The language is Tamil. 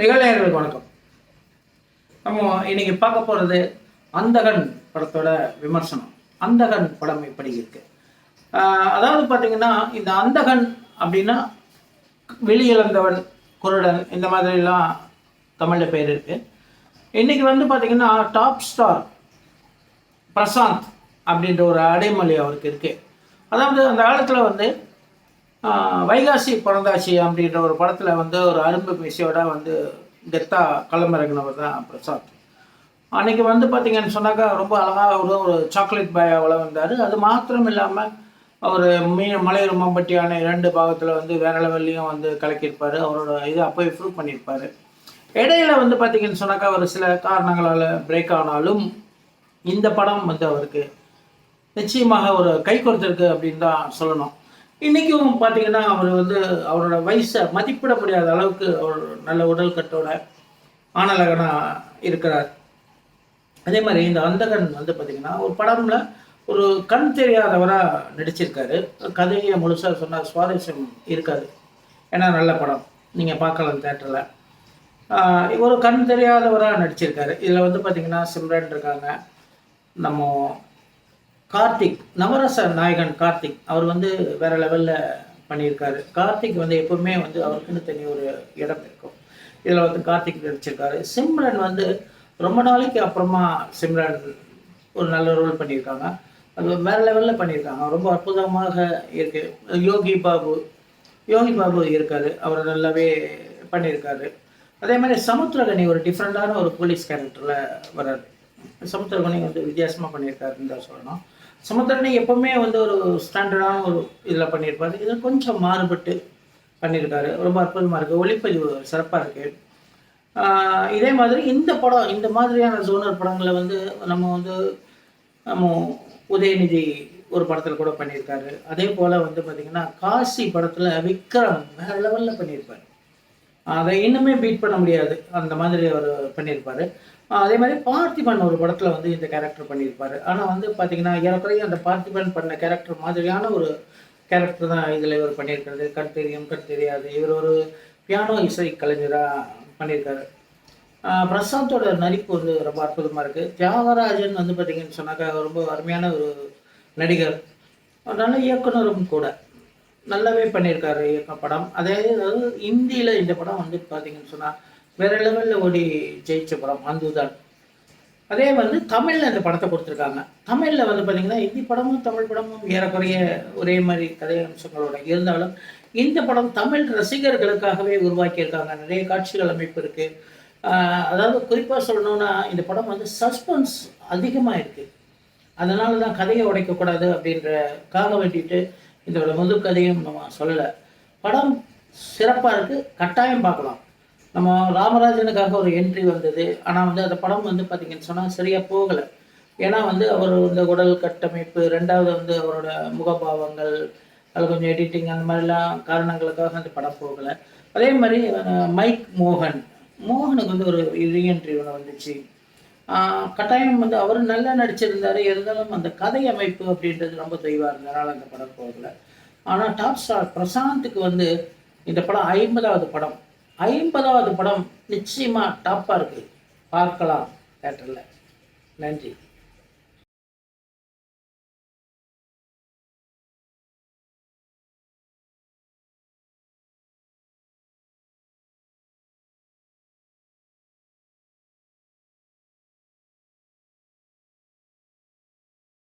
நிகழ்நேயர்களுக்கு வணக்கம். நம்ம இன்னைக்கு பார்க்க போகிறது அந்தகன் படத்தோட விமர்சனம். அந்தகன் படம் எப்படி இருக்கு? அதாவது பார்த்தீங்கன்னா இந்த அந்தகன் அப்படின்னா வெளியிழந்தவன் குருடன் இந்த மாதிரிலாம் தமிழில் பேர் இருக்கு. இன்னைக்கு வந்து பார்த்தீங்கன்னா டாப் ஸ்டார் பிரசாந்த் அப்படின்ற ஒரு அடைமொழி அவருக்கு இருக்கு. அதாவது அந்த காலத்தில் வந்து வைகாசி பிறந்தாச்சி அப்படின்ற ஒரு படத்தில் வந்து ஒரு அரும்பு பேசியோட வந்து கெத்தா களமிறங்கினவர் தான் பிரசாத். அன்னைக்கு வந்து பார்த்தீங்கன்னு சொன்னாக்கா ரொம்ப அழகாக ஒரு ஒரு சாக்லேட் பாயாவில் வந்தார். அது மாத்திரம் இல்லாமல் அவர் மீ மலையூர் மம்பட்டி அணை இரண்டு பாகத்தில் வந்து வேற லெவல்லையும் வந்து கலக்கியிருப்பார். அவரோட இதை அப்போயே ப்ரூவ் பண்ணியிருப்பார். இடையில வந்து பார்த்தீங்கன்னு சொன்னாக்கா ஒரு சில காரணங்களால் பிரேக் ஆனாலும் இந்த படம் வந்து அவருக்கு நிச்சயமாக ஒரு கை கொடுத்துருக்கு அப்படின்னு தான் சொல்லணும். இன்றைக்கும் பார்த்தீங்கன்னா அவர் வந்து அவரோட வயசை மதிப்பிட முடியாத அளவுக்கு அவர் நல்ல உடல் கட்டோட ஆனலகனாக இருக்கிறார். அதே மாதிரி இந்த அந்தகன் வந்து பார்த்தீங்கன்னா ஒரு படமில் ஒரு கண் தெரியாதவராக நடிச்சிருக்காரு. கதையை முழுசாக சொன்னால் சுவாரஸ்யம் இருக்காது. ஏன்னா நல்ல படம். நீங்கள் பார்க்கலாம் தேட்டரில் ஒரு கண் தெரியாதவராக நடிச்சிருக்காரு. இதில் வந்து பார்த்திங்கன்னா சிம்ரன் இருக்காங்க. நம்ம கார்த்திக் நவரச நாயகன் கார்த்திக் அவர் வந்து வேற லெவலில் பண்ணியிருக்காரு. கார்த்திக் வந்து எப்பவுமே வந்து அவருக்குன்னு தனி ஒரு இடம் இருக்கும். இதில் வந்து கார்த்திக் நடிச்சிருக்காரு. சிம்ரன் வந்து ரொம்ப நாளைக்கு அப்புறமா சிம்ரன் ஒரு நல்ல ரோல் பண்ணியிருக்காங்க. அது வேற லெவலில் பண்ணியிருக்காங்க. ரொம்ப அற்புதமாக இருக்கு. யோகி பாபு யோகி பாபு இருக்காரு. அவர் நல்லாவே பண்ணியிருக்காரு. அதே மாதிரி சமுத்திரகனி ஒரு டிஃப்ரெண்டான ஒரு போலீஸ் கேரக்டரில் வர்றாரு. சமுத்திரகனி வந்து வித்தியாசமாக பண்ணியிருக்காருன்னு தான் சொல்லணும். சமுத்திரனை எப்பவுமே வந்து ஒரு ஸ்டாண்டர்டான ஒரு இதில் பண்ணியிருப்பாரு. இது கொஞ்சம் மாறுபட்டு பண்ணியிருக்காரு. ரொம்ப அற்புதமாக இருக்குது ஒளிப்பதிவு சிறப்பாக இருக்குது இதே மாதிரி இந்த படம் இந்த மாதிரியான ஜோனர் படங்களை வந்து நம்ம வந்து நம்ம உதயநிதி ஒரு படத்தில் கூட பண்ணியிருக்காரு. அதே போல் வந்து பார்த்திங்கன்னா காசி படத்தில் விக்ரம் வேறு லெவலில் பண்ணியிருப்பார். அதை இன்னுமே பீட் பண்ண முடியாது. அந்த மாதிரி அவர் பண்ணியிருப்பாரு. அதே மாதிரி பார்த்திபன் ஒரு படத்தில் வந்து இந்த கேரக்டர் பண்ணியிருப்பாரு. ஆனால் வந்து பார்த்தீங்கன்னா ஏறக்குறைய அந்த பார்த்திபன் பண்ண கேரக்டர் மாதிரியான ஒரு கேரக்டர் தான் இதில் இவர் பண்ணியிருக்கிறது. கண் தெரியும் கண் தெரியாது. இவர் ஒரு பியானோ இசை கலைஞராக பண்ணியிருக்காரு. பிரசாந்தோட நடிப்பு வந்து ரொம்ப அற்புதமாக இருக்குது தியாகராஜன் வந்து பார்த்தீங்கன்னு சொன்னாக்கா ரொம்ப அருமையான ஒரு நடிகர். அதனால நல்ல இயக்குனரும் கூட. நல்லாவே பண்ணியிருக்காரு இயக்க படம். அதே அதாவது இந்தியில் இந்த படம் வந்து பார்த்தீங்கன்னு சொன்னால் வேற லெவலில் ஓடி ஜெயிச்ச படம் அந்துதான். அதே வந்து தமிழில் இந்த படத்தை கொடுத்துருக்காங்க. தமிழில் வந்து பார்த்தீங்கன்னா இந்தி படமும் தமிழ் படமும் ஏறக்குறைய ஒரே மாதிரி கதை அம்சங்களோட இருந்தாலும் இந்த படம் தமிழ் ரசிகர்களுக்காகவே உருவாக்கியிருக்காங்க. நிறைய காட்சிகள் அமைப்பு இருக்குது அதாவது குறிப்பாக சொல்லணும்னா இந்த படம் வந்து சஸ்பென்ஸ் அதிகமாக இருக்குது அதனால தான் கதையை உடைக்கக்கூடாது அப்படின்றக்காக வேண்டிட்டு இதோட முழு கதையும் நம்ம சொல்லலை. படம் சிறப்பாக இருக்குது கட்டாயம் பார்க்கலாம். நம்ம ராமராஜனுக்காக ஒரு என்ட்ரி வந்தது. ஆனால் வந்து அந்த படம் வந்து பார்த்திங்கன்னு சொன்னால் சரியாக போகலை. ஏன்னா வந்து அவர் இந்த உடல் கட்டமைப்பு ரெண்டாவது வந்து அவரோட முகபாவங்கள் அதில் கொஞ்சம் எடிட்டிங் அந்த மாதிரிலாம் காரணங்களுக்காக அந்த படம் போகலை. அதே மாதிரி மைக் மோகன். மோகனுக்கு வந்து ஒரு ரீஎன்ட்ரி ஒன்று வந்துச்சு. கட்டாயம் வந்து அவர் நல்லா நடிச்சிருந்தாரு இருந்தாலும் அந்த கதை அமைப்பு அப்படின்றது ரொம்ப தெய்வாக இருந்ததுனால அந்த படம் போகல. ஆனால் டாப் ஸ்டார் பிரசாந்துக்கு வந்து இந்த படம் ஐம்பதாவது படம். ஐம்பதாவது படம் நிச்சயமாக டாப்பாக இருக்குது பார்க்கலாம் தேட்டரில் நன்றி.